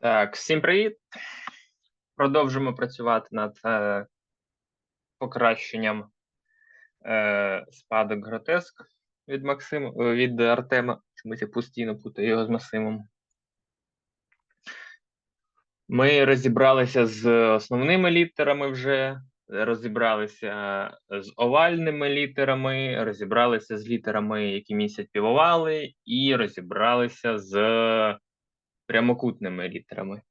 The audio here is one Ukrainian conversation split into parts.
Так, всім привіт. Продовжимо працювати над е, покращенням е, спадок гротеск від Максима е, від Артема. Чомусь я постійно путаю його з Максимом. Ми розібралися з основними літерами вже, розібралися з овальними літерами, розібралися з літерами, які містять півовали, і розібралися з прямокутними літерами.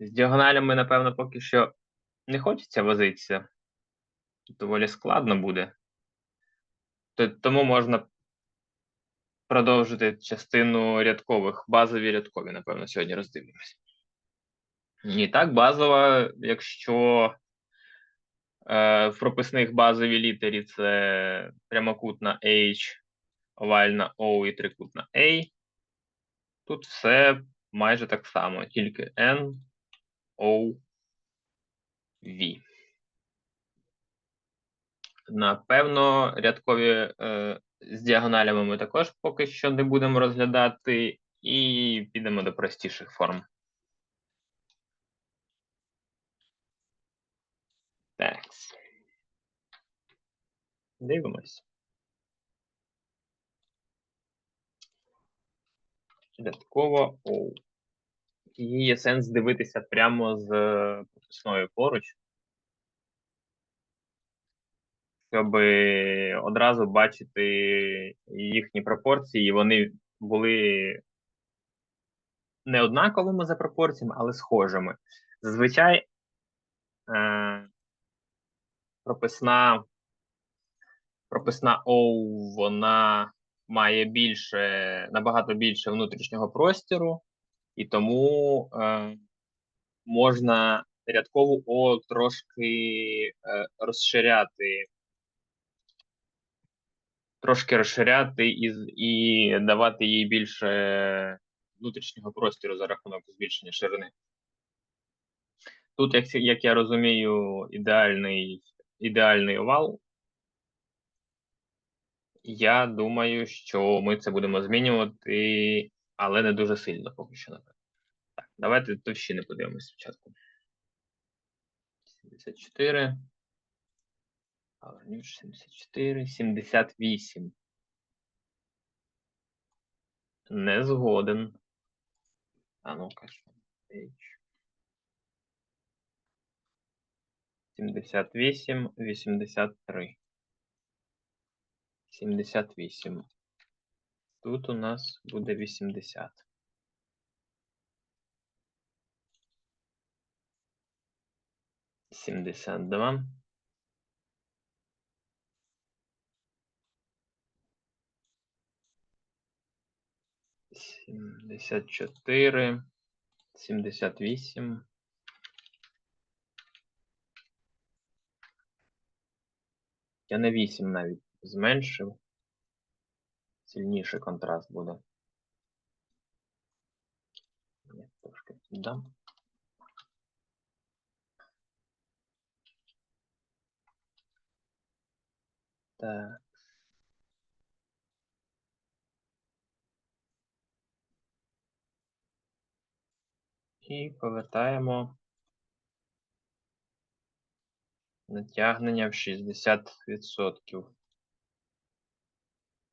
З діагоналями, напевно, поки що не хочеться возитися. Доволі складно буде. Тому можна продовжити частину рядкових, базові рядкові, напевно, сьогодні роздивимося. І так, базова, якщо е, в прописних базовій літері це прямокутна H, овальна O і трикутна A, тут все майже так само, тільки N, O, V. Напевно, рядкові е, з діагоналями ми також поки що не будемо розглядати, і підемо до простіших форм. Так. Дивимось. Рядково O. Її є сенс дивитися прямо з е, прописною поруч, щоб одразу бачити їхні пропорції, і вони були не однаковими за пропорціями, але схожими. Зазвичай е, прописна, прописна O, вона має більше, набагато більше внутрішнього простіру, і тому е, можна рядкову О трошки е, розширяти, трошки розширяти і, і давати їй більше внутрішнього простіру за рахунок збільшення ширини. Тут, як, як я розумію, ідеальний, ідеальний овал. Я думаю, що ми це будемо змінювати, але не дуже сильно поки що, напевно. Так, давайте товщини подивимося спочатку. 74. Повернусь 74, 78. Не згоден. А ну-ка. 78, 83. 78. Тут у нас буде 80. Сімдесят два. Сімдесят чотири. Сімдесят вісім. Я на 8 навіть зменшив. Сильніший контраст буде. Я трошки дам. Так. І повертаємо натягнення в 60%.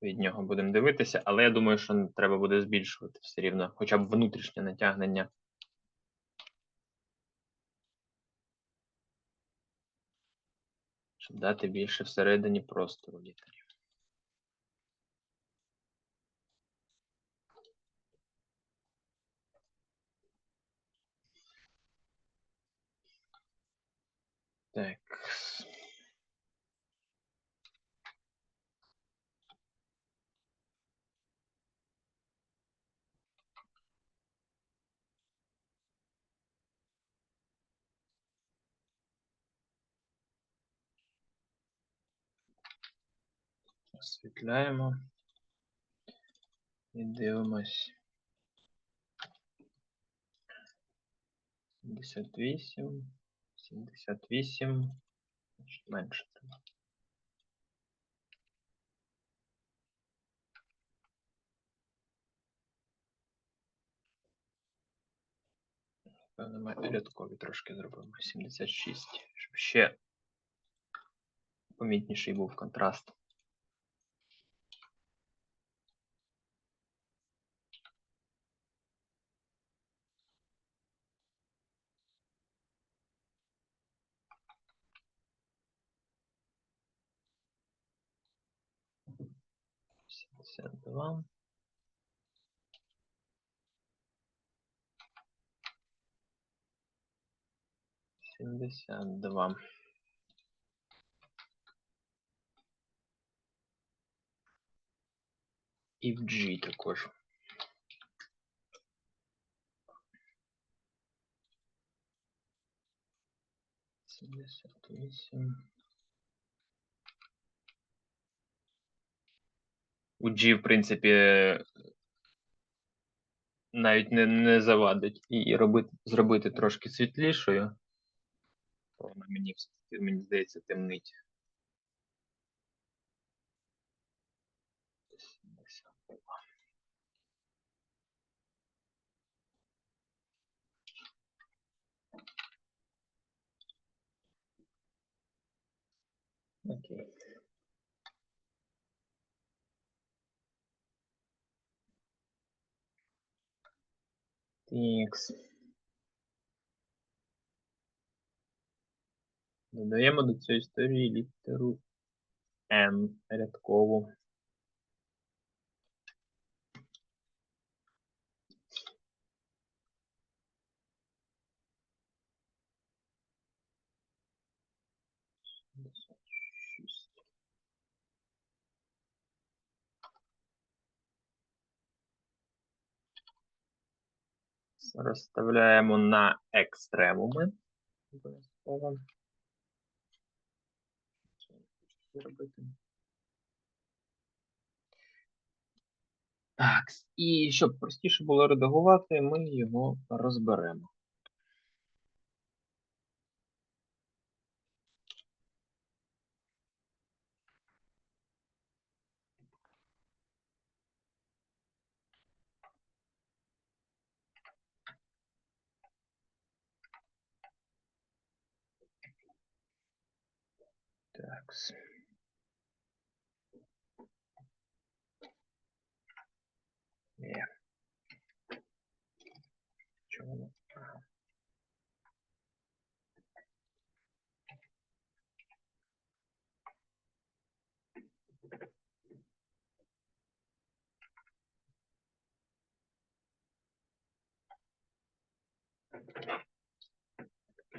Від нього будемо дивитися, але я думаю, що треба буде збільшувати все рівно, хоча б внутрішнє натягнення. Щоб дати більше всередині простору літері. Так. освітляємо і дивимось. 78, 78, значить менше треба. Певно, ми рядкові трошки зробимо. 76, щоб ще помітніший був контраст. Сімдесят два. Сімдесят два. І в G також. Сімдесят вісім. У G, в принципі, навіть не, не завадить і робити, зробити трошки світлішою. Вона мені, мені здається, темнить. 72. Окей. Тікс. Додаємо до цієї історії літеру N рядкову. Розставляємо на екстремуми. Обов'язково. Так, і щоб простіше було редагувати, ми його розберемо. Є. Чого воно? Ага.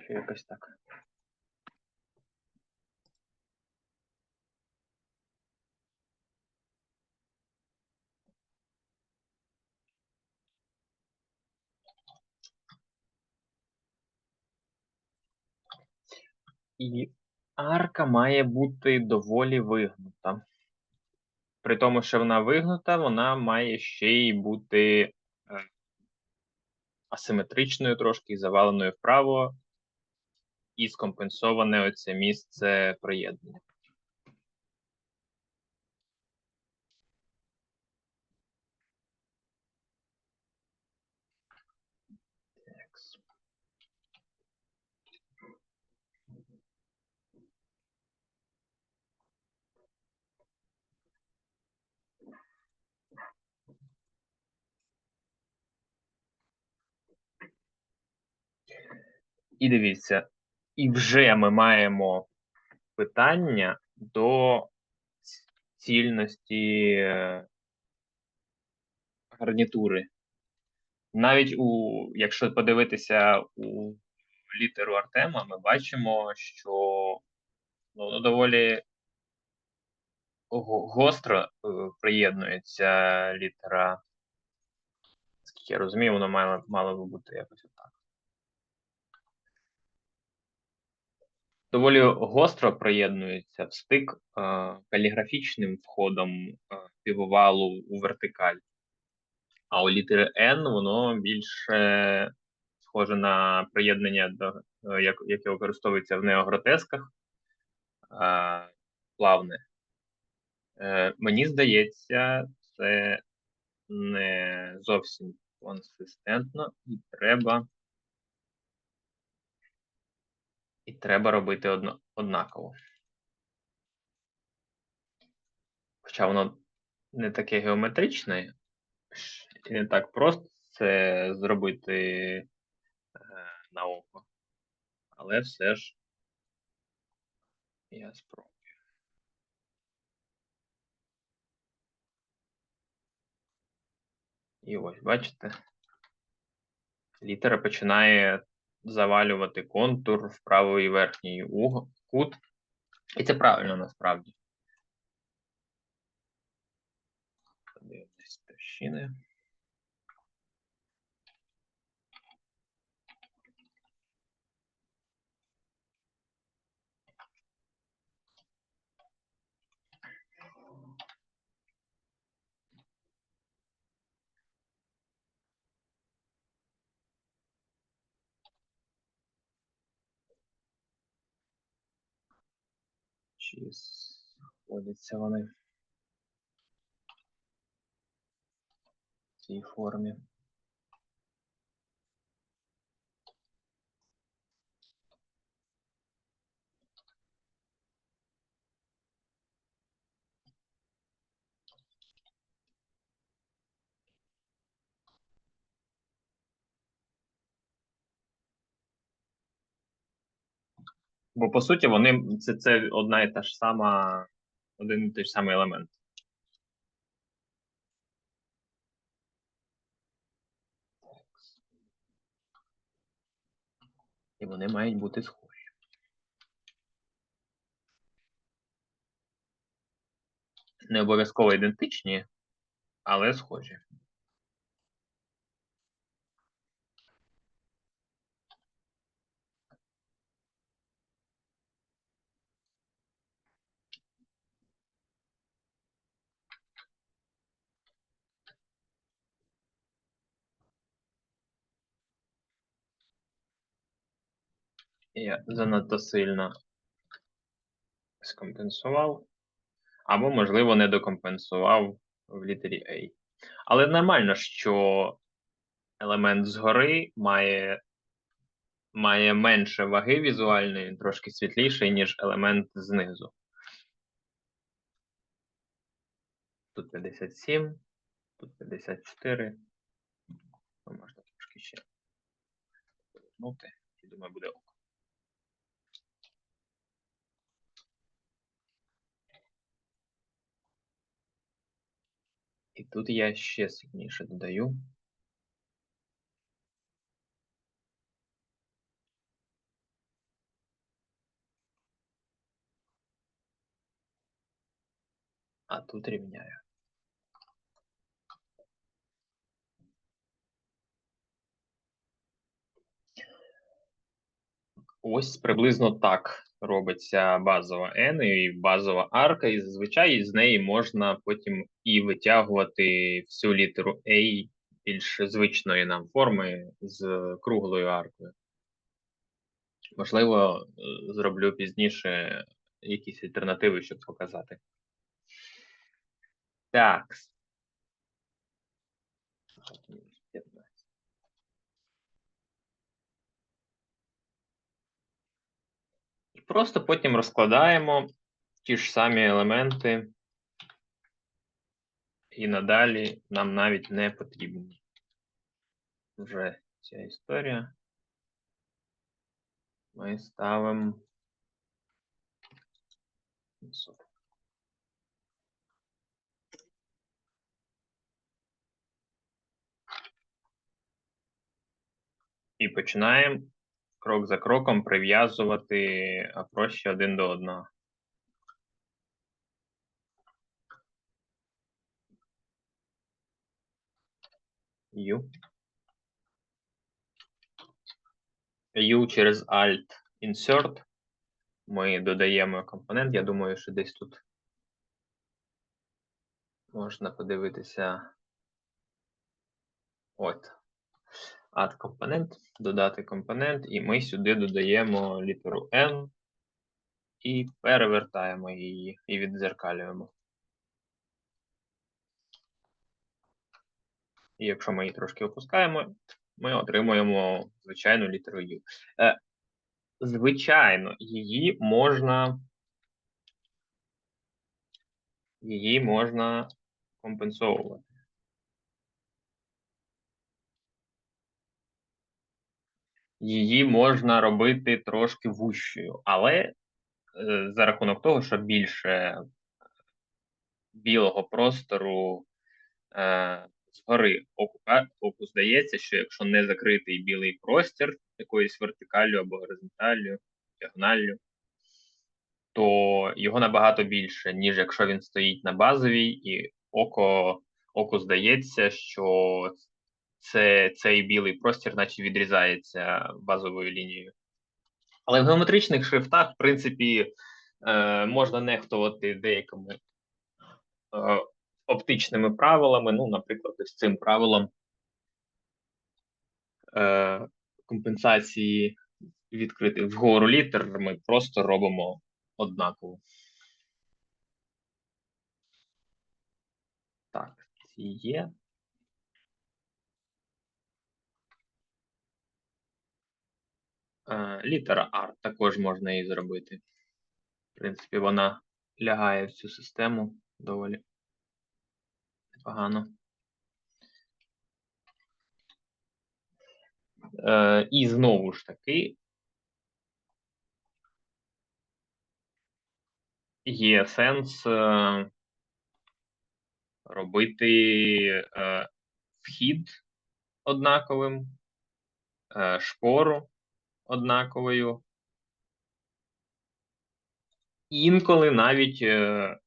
Ще якось так. І арка має бути доволі вигнута. При тому, що вона вигнута, вона має ще й бути е, асиметричною трошки заваленою вправо, і скомпенсоване оце місце приєднання. І дивіться, і вже ми маємо питання до цільності е, гарнітури. Навіть у, якщо подивитися у літеру Артема, ми бачимо, що ну, доволі гостро е, приєднується літера. Наскільки я розумію, воно мало, мало би бути якось отак. Доволі гостро приєднується в стик е, каліграфічним входом е, півовалу у вертикаль. А у літери N воно більше схоже на приєднання, до, е, як, яке використовується в неогротесках плавне. Мені здається, це не зовсім консистентно і треба І треба робити одно, однаково. Хоча воно не таке геометричне, і не так просто це зробити е, на око. Але все ж я спробую. І ось, бачите, літера починає завалювати контур в правий верхній кут. І це правильно насправді. Подивимось товщини. Чи сходяться вони в цій формі? Бо по суті вони це, це одна і та ж сама, один і той ж самий елемент. І вони мають бути схожі. Не обов'язково ідентичні, але схожі. Я занадто сильно скомпенсував, або, можливо, не докомпенсував в літері A. Але нормально, що елемент згори має, має менше ваги візуальної, трошки світліший, ніж елемент знизу. Тут 57, тут 54. Ну, Можна трошки ще повернути. І думаю, буде ок. І тут я ще сильніше додаю. А тут рівняю. Ось приблизно так робиться базова N і базова арка, і зазвичай з неї можна потім і витягувати всю літеру A більш звичної нам форми з круглою аркою. Можливо, е, зроблю пізніше якісь альтернативи, щоб показати. Так. І просто потім розкладаємо ті ж самі елементи, і надалі нам навіть не потрібні. Вже ця історія. Ми ставимо. І починаємо крок за кроком прив'язувати апрощі один до одного. U. U через Alt Insert. Ми додаємо компонент. Я думаю, що десь тут можна подивитися. От. Add компонент, додати компонент, і ми сюди додаємо літеру N і перевертаємо її і віддзеркалюємо. І якщо ми її трошки опускаємо, ми отримуємо звичайну літеру U. Е, Звичайно, її можна. Її можна компенсовувати. Її можна робити трошки вущою, але е, за рахунок того, що більше білого простору е, згори оку здається, що якщо не закритий білий простір якоюсь вертикаллю або горизонталлю, діагоналлю, то його набагато більше, ніж якщо він стоїть на базовій, і око оку здається, що це, цей білий простір, наче відрізається базовою лінією. Але в геометричних шрифтах, в принципі, е, можна нехтувати деякими е, оптичними правилами. Ну, наприклад, ось цим правилом е, компенсації відкритих вгору літер ми просто робимо однаково. Так, є. Літера R також можна її зробити. В принципі, вона лягає в цю систему доволі непогано. Е, І знову ж таки, є сенс е, робити е, вхід однаковим, е, шпору однаковою. Інколи навіть е,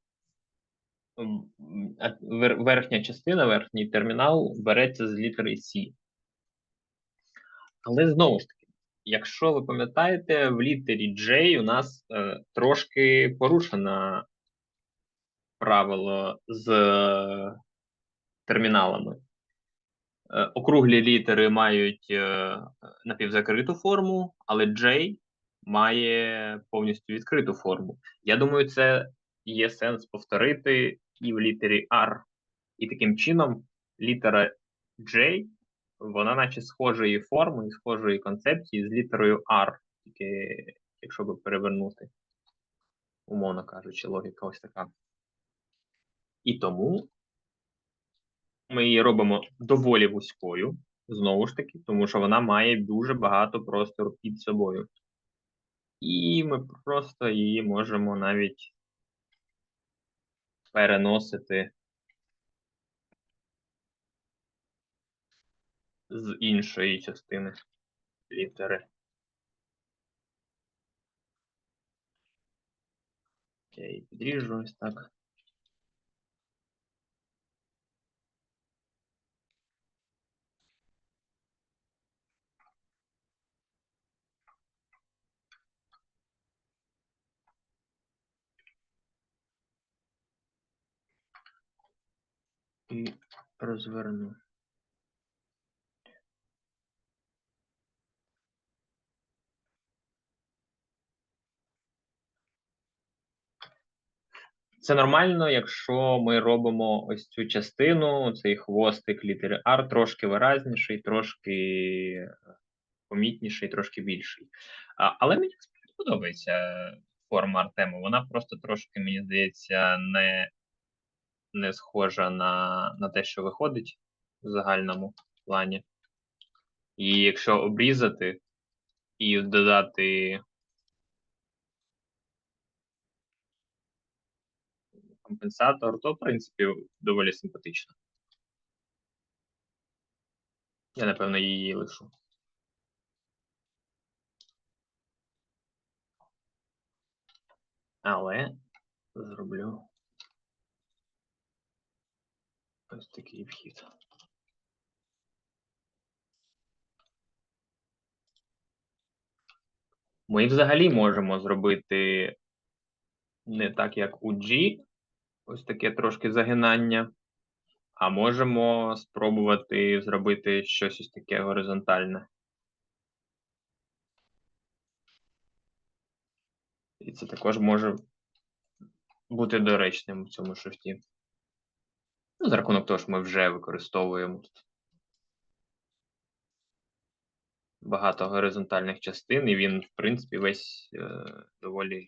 верхня частина, верхній термінал береться з літери C. Але знову ж таки, якщо ви пам'ятаєте, в літері J у нас е, трошки порушено правило з е, терміналами. Е, округлі літери мають е, напівзакриту форму, але J має повністю відкриту форму. Я думаю, це є сенс повторити і в літері R. І таким чином літера J, вона наче схожої форми схожої концепції з літерою R, тільки якщо би перевернути, умовно кажучи, логіка ось така. І тому ми її робимо доволі вузькою, знову ж таки, тому що вона має дуже багато простору під собою. І ми просто її можемо навіть переносити з іншої частини літери. Окей, підріжу ось так. І розверну. Це нормально, якщо ми робимо ось цю частину, цей хвостик літери R трошки виразніший, трошки помітніший, трошки більший. А, Але мені подобається форма Артему. Вона просто трошки, мені здається, не не схожа на, на те, що виходить в загальному плані. І якщо обрізати і додати компенсатор, то, в принципі, доволі симпатично. Я, напевно, її лишу. Але зроблю ось такий вхід. Ми взагалі можемо зробити не так, як у G, ось таке трошки загинання, а можемо спробувати зробити щось ось таке горизонтальне. І це також може бути доречним в цьому шрифті. Ну, за рахунок того, що ми вже використовуємо багато горизонтальних частин, і він, в принципі, весь е, доволі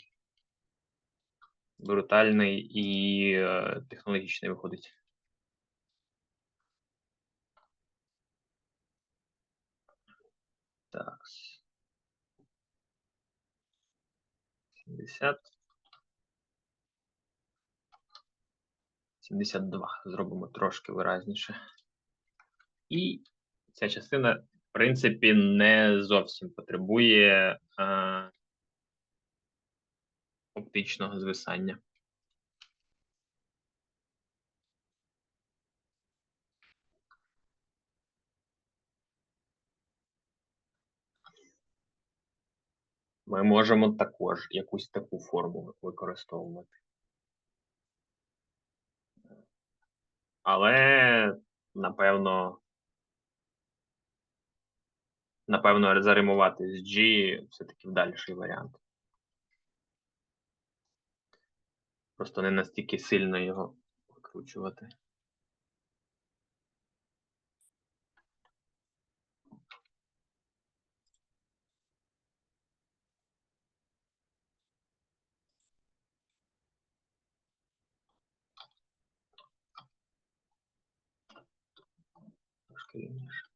брутальний і е, технологічний виходить. Так. 70. 72. Зробимо трошки виразніше. І ця частина, в принципі, не зовсім потребує е, оптичного звисання. Ми можемо також якусь таку форму використовувати. Але, напевно, напевно, заримувати з G все-таки вдальший варіант. Просто не настільки сильно його викручувати. Трошки рівніше.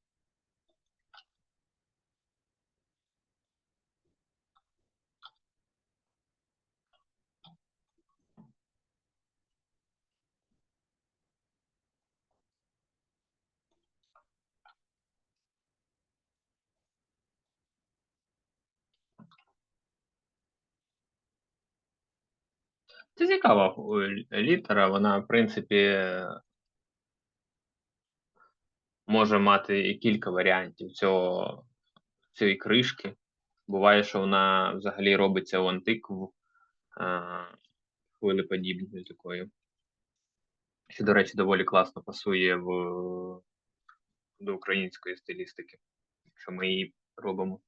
Це цікава е, літера, вона, в принципі, може мати кілька варіантів цього, цієї кришки. Буває, що вона взагалі робиться у антикву хвилеподібною такою. Що, до речі, доволі класно пасує в, до української стилістики, що ми її робимо.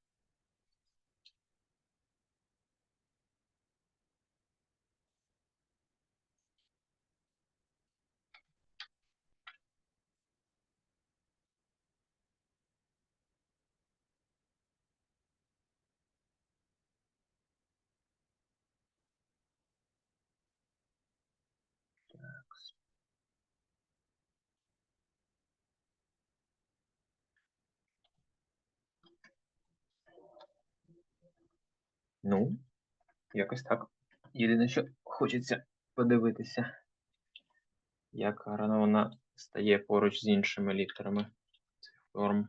Ну, якось так. Єдине, що хочеться подивитися, як гарно вона стає поруч з іншими літерами цих форм.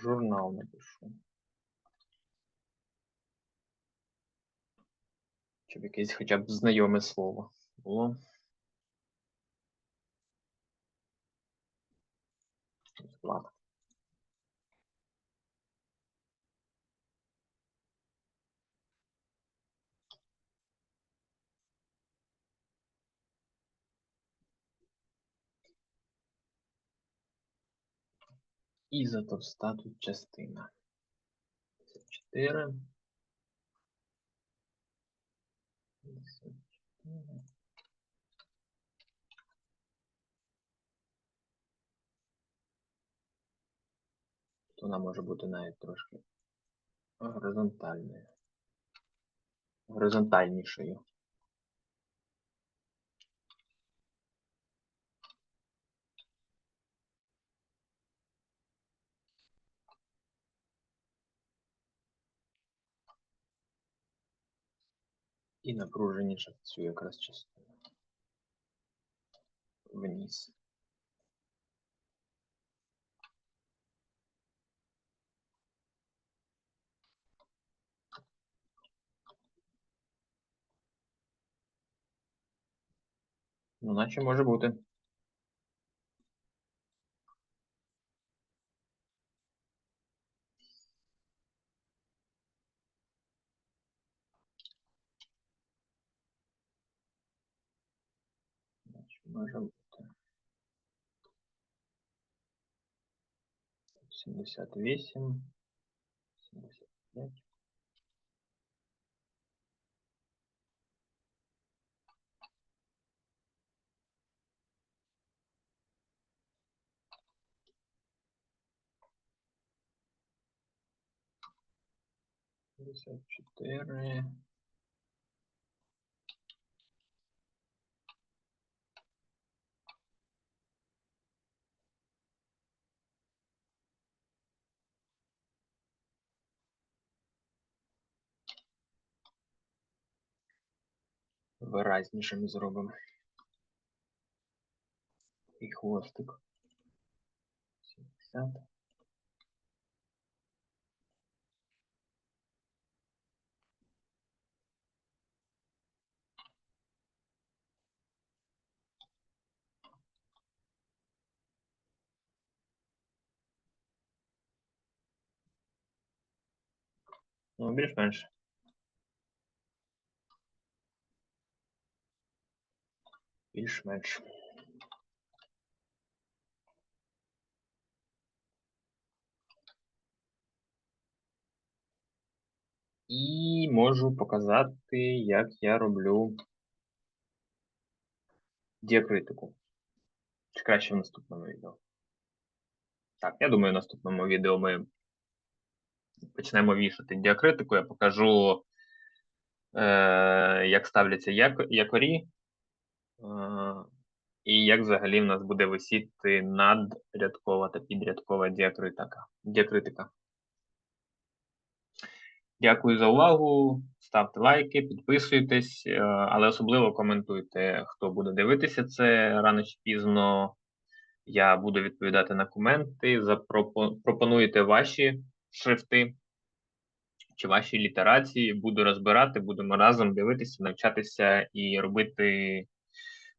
Журнал напишу. Щоб якесь хоча б знайоме слово було. Ладно. Ізотовста тут частина. 54. 54. Тут Вона може бути навіть трошки горизонтальною. Горизонтальнішою. і напруженіше цю якраз частину. Вниз. Ну, наче може бути. Наче може бути. 78. 75. Пятьдесят четыре. Виразнішим зробимо. І хвостик. 70. Ну, більш-менш. Більш-менш. І можу показати, як я роблю діакритику. Чи краще в наступному відео? Так, я думаю, в наступному відео ми почнемо вішати діакритику. Я покажу, е, як ставляться якорі, і як взагалі в нас буде висіти надрядкова та підрядкова діакритика. діакритика. Дякую за увагу. Ставте лайки, підписуйтесь, е, але особливо коментуйте, хто буде дивитися це рано чи пізно. Я буду відповідати на коменти. Запропо- Пропонуйте ваші шрифти чи ваші літерації. Буду розбирати, будемо разом дивитися, навчатися і робити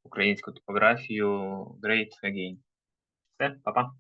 українську топографію Great Again. Все, па-па.